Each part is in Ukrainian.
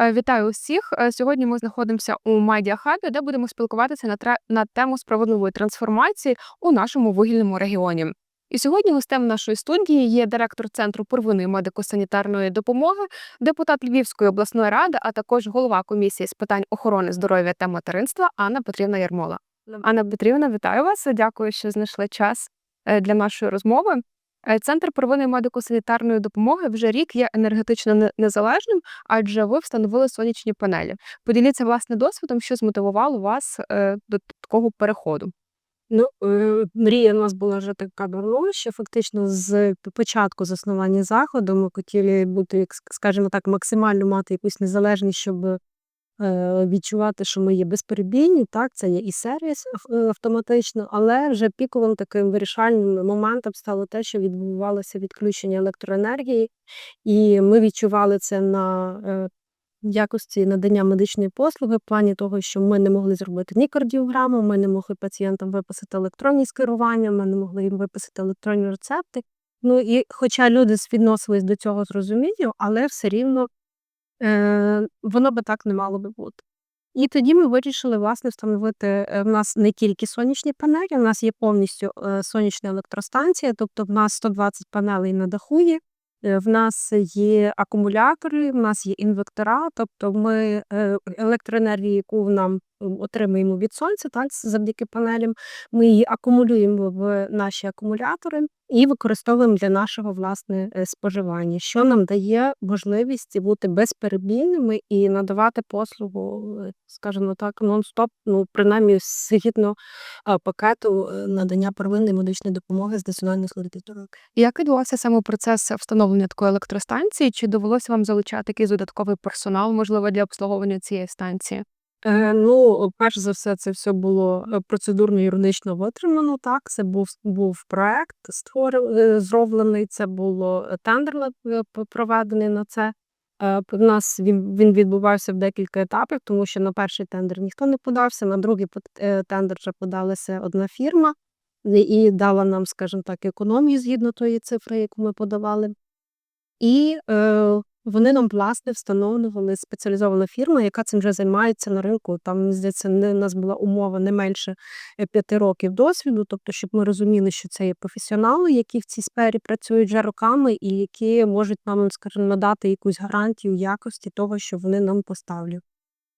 Е, Вітаю усіх. Е, Сьогодні ми знаходимося у медіахабі, де будемо спілкуватися на тре- на тему справедливої трансформації у нашому вугільному регіоні. І сьогодні гостем нашої студії є директор центру первинної медико-санітарної допомоги, депутат Львівської обласної ради, а також голова комісії з питань охорони здоров'я та материнства Анна Петрівна Ярмола. Анна Петрівна, вітаю вас. Дякую, що знайшли час е, для нашої розмови. Е, Центр первинної медико-санітарної допомоги вже рік є енергетично незалежним, адже ви встановили сонячні панелі. Поділіться власне досвідом, що змотивувало вас е, до такого переходу. Ну, е, мрія в нас була вже така давно, що фактично з початку заснування заходу ми хотіли бути, скажімо так, максимально мати якусь незалежність, щоб відчувати, що ми є безперебійні. Так, це є і сервіс е, автоматично, але вже піковим таким вирішальним моментом стало те, що відбувалося відключення електроенергії, і ми відчували це на е, якості надання медичної послуги в плані того, що ми не могли зробити ні кардіограму, ми не могли пацієнтам виписати електронні скерування, ми не могли їм виписати електронні рецепти. Ну і хоча люди відносились до цього з розумінням, але все рівно е, воно би так не мало би бути. І тоді ми вирішили власне встановити е, в нас не тільки сонячні панелі, у нас є повністю е, сонячна електростанція, тобто в нас 120 панелей на даху є. Е, В нас є акумулятори, в нас є інвектора, тобто ми електроенергію, яку нам отримуємо від сонця, так, завдяки панелям, ми її акумулюємо в наші акумулятори і використовуємо для нашого власне е, споживання, що нам дає можливість бути безперебійними і надавати послугу, е, скажімо так, нон-стоп, ну принаймні згідно пакету е, надання первинної медичної допомоги з Національної служби здоров'я. Як відбувався саме процес встановлення такої електростанції? Чи довелося вам залучати якийсь додатковий персонал, можливо, для обслуговування цієї станції? Е, ну, перш за все, це все було е, процедурно юридично витримано. Так, це був був проект створив, е, зроблений. Це було е, тендер е, проведений на це. Е, В нас він, він відбувався в декілька етапів, тому що на перший тендер ніхто не подався, на другий е, тендер вже подалася одна фірма і дала нам, скажімо так, економію згідно тої цифри, яку ми подавали. І е, вони нам, власне, встановлювали спеціалізована фірма, яка цим вже займається на ринку. Там, здається, не, у нас була умова не менше е, п'яти років досвіду, тобто, щоб ми розуміли, що це є професіонали, які в цій сфері працюють вже роками, і які можуть нам, скажімо, надати якусь гарантію якості того, що вони нам поставлять.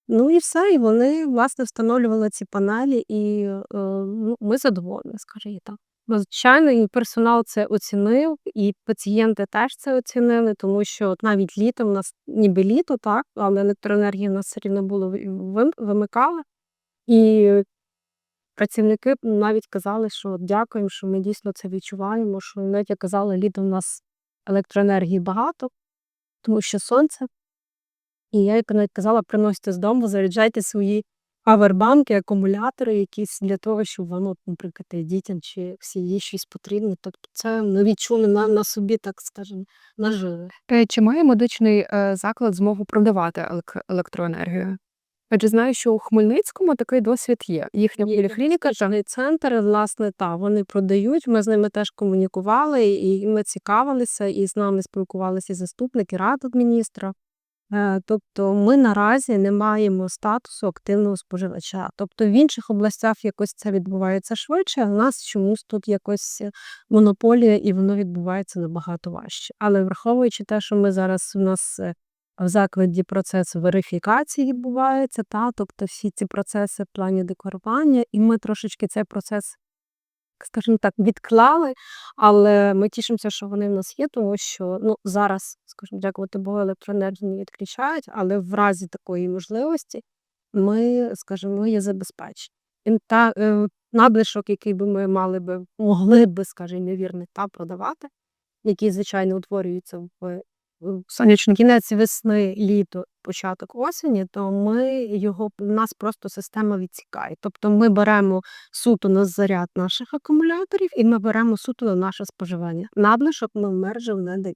Ну і все, і вони, власне, встановлювали ці панелі, і е, ну, ми задоволені, скажімо так. Звичайно, і персонал це оцінив, і пацієнти теж це оцінили, тому що навіть літом у нас ніби літо, так, але електроенергії в нас все рівно було ви- вим- вимикали. І працівники навіть казали, що дякуємо, що ми дійсно це відчуваємо. Що навіть як казали, літом у нас електроенергії багато, тому що сонце. І я як навіть казала, приносите з дому, заряджайте свої павербанки, акумулятори якісь для того, щоб воно, наприклад, і дітям чи всі їй щось потрібно. Тобто це ми відчули на, на собі, так скажемо, нажили. Е, Чи має медичний е, заклад змогу продавати елек- електроенергію? Адже знаю, що у Хмельницькому такий досвід є. Їхня Є поліклініка логістичний центр, власне, та вони продають. Ми з ними теж комунікували, і ми цікавилися, і з нами спілкувалися і заступники рад міністра. Е, Тобто ми наразі не маємо статусу активного споживача. Тобто в інших областях якось це відбувається швидше, а в нас чомусь тут якось е, монополія, і воно відбувається набагато важче. Але враховуючи те, що ми зараз у нас е, в закладі процес верифікації відбувається, та тобто всі ці процеси в плані декларування, і ми трошечки цей процес, скажімо так, відклали, але ми тішимося, що вони в нас є, тому що ну зараз, скажімо, дякувати Богу, електроенергію не відключають, але в разі такої можливості ми, скажімо, є забезпечені. І та е, надлишок, який би ми мали би могли би, скажімо, невірний та продавати, який звичайно утворюється в в сонячну кінець весни, літо, початок осені, то ми його нас просто система відсікає. Тобто ми беремо суто на заряд наших акумуляторів і ми беремо суто на наше споживання. Надлишок ми в мережу не дає.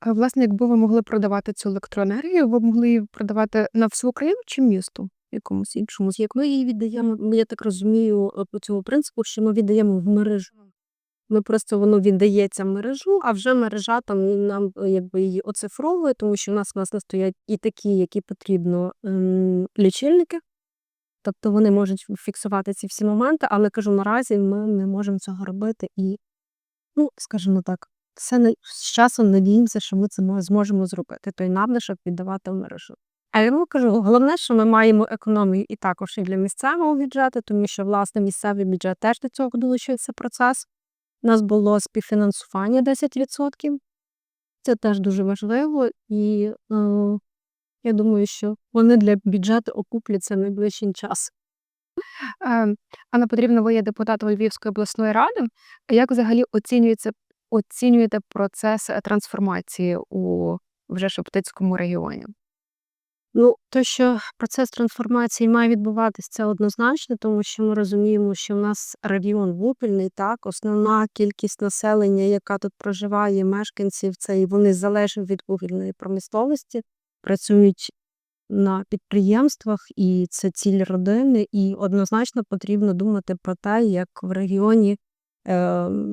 А, Власне, якби ви могли продавати цю електроенергію, ви б могли її продавати на всю Україну чи місту якомусь іншому? Як ми її віддаємо, я так розумію, е, по цьому принципу, що ми віддаємо в мережу Ми просто воно віддається в мережу, а вже мережа там нам е, якби її оцифровує, тому що в нас власне стоять і такі, які потрібно ем, лічильники. Тобто вони можуть фіксувати ці всі моменти, але кажу, наразі ми не можемо цього робити і, ну, скажімо так, все на- з часом надіємося, що ми це зможемо зробити. Той надлишок віддавати в мережу. А я кажу, головне, що ми маємо економію і також і для місцевого бюджету, тому що власне місцевий бюджет теж до цього долучився процес. Нас було співфінансування 10%. Це теж дуже важливо, і е, я думаю, що вони для бюджету окупляться найближчим часом. Е, Анна Потрібна, ви є депутатом Львівської обласної ради. Як взагалі оцінюється оцінюєте процес трансформації у вже Шептицькому регіоні? Ну, то, що процес трансформації має відбуватись, це однозначно, тому що ми розуміємо, що в нас регіон вупільний, так, основна кількість населення, яка тут проживає, мешканців, це і вони залежать від вугільної промисловості, працюють на підприємствах, і це ціль родини. І однозначно потрібно думати про те, як в регіоні,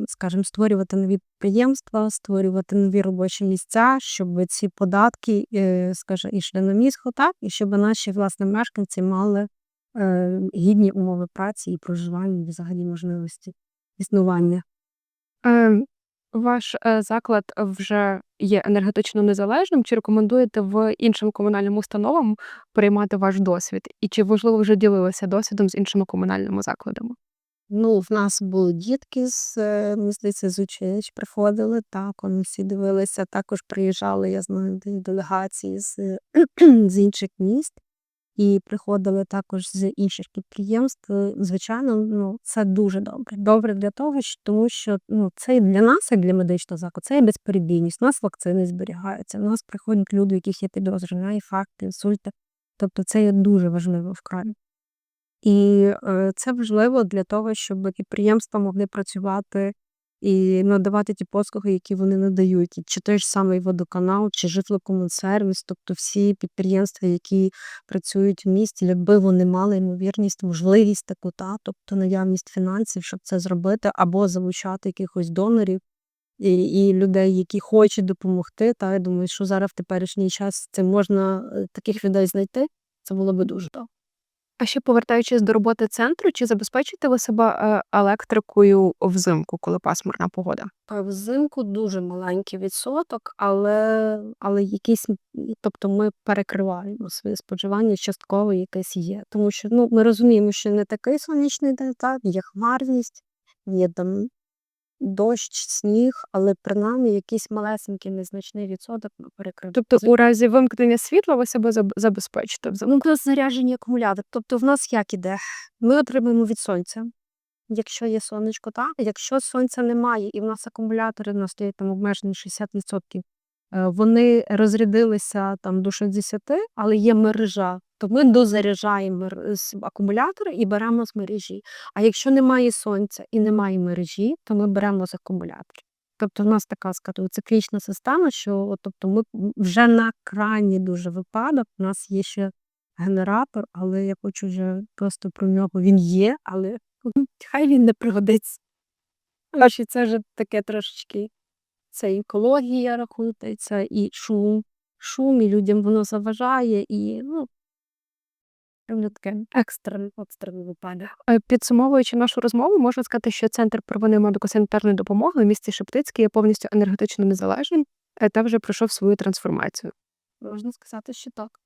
скажімо, створювати нові підприємства, створювати нові робочі місця, щоб ці податки, е, скажімо, йшли на місто, так, і щоб наші власне мешканці мали е, гідні умови праці і проживання, і взагалі можливості існування. Е, Ваш е, заклад вже є енергетично незалежним. Чи рекомендуєте в іншим комунальним установам приймати ваш досвід? І чи можливо вже ділилися досвідом з іншими комунальними закладами? Ну, в нас були дітки з, е, мені здається, з училищ приходили, так, вони всі дивилися. Також приїжджали, я знаю, делегації з, з інших міст і приходили також з інших підприємств. Звичайно, ну, це дуже добре. Добре для того, що, тому що ну, це і для нас, як для медичного закладу, це і безперебійність. У нас вакцини зберігаються, у нас приходять люди, у яких є підозри на інфаркти, інсульти. Тобто це є дуже важливо вкрай. І е, це важливо для того, щоб підприємства могли працювати і надавати ті послуги, які вони надають. Чи той ж самий водоканал, чи житлокомунсервіс, тобто всі підприємства, які працюють в місті, якби вони мали ймовірність, можливість таку, та, тобто наявність фінансів, щоб це зробити, або залучати якихось донорів і, і людей, які хочуть допомогти. Та я думаю, що зараз в теперішній час це можна е, таких людей знайти. Це було би дуже добре. А ще повертаючись до роботи центру, чи забезпечите ви себе е, електрикою взимку, коли пасмурна погода? Взимку дуже маленький відсоток, але, але якісь, тобто ми перекриваємо своє споживання, частково якесь є. Тому що ну, ми розуміємо, що не такий сонячний день, так, є хмарність, є там дощ, сніг, але принаймні якийсь малесенький незначний відсоток перекрив. Тобто, у разі вимкнення світла ви себе заб- забезпечите взагалі? Ну, плюс заряджені акумулятор. Тобто в нас як іде? Ми отримуємо від сонця. Якщо є сонечко, так. Якщо сонця немає, і в нас акумулятори у нас стоять там обмежені 60%, е, вони розрядилися там до 60, але є мережа, то ми дозаряджаємо акумулятори і беремо з мережі. А якщо немає сонця і немає мережі, то ми беремо з акумуляторів. Тобто в нас така скажімо, циклічна система, що тобто ми вже на крайній дуже випадок, у нас є ще генератор, але я хочу вже просто про нього. Він є, але хай він не пригодиться. Бачу, це вже таке трошечки. Це і екологія рахується, і шум. Шум, і людям воно заважає, і ну, таке екстрений екстрений випадок. Е, Підсумовуючи нашу розмову, можна сказати, що центр первинної медико-санітарної допомоги в місті Шептицький є повністю енергетично незалежним е, та вже пройшов свою трансформацію. Можна сказати, що так.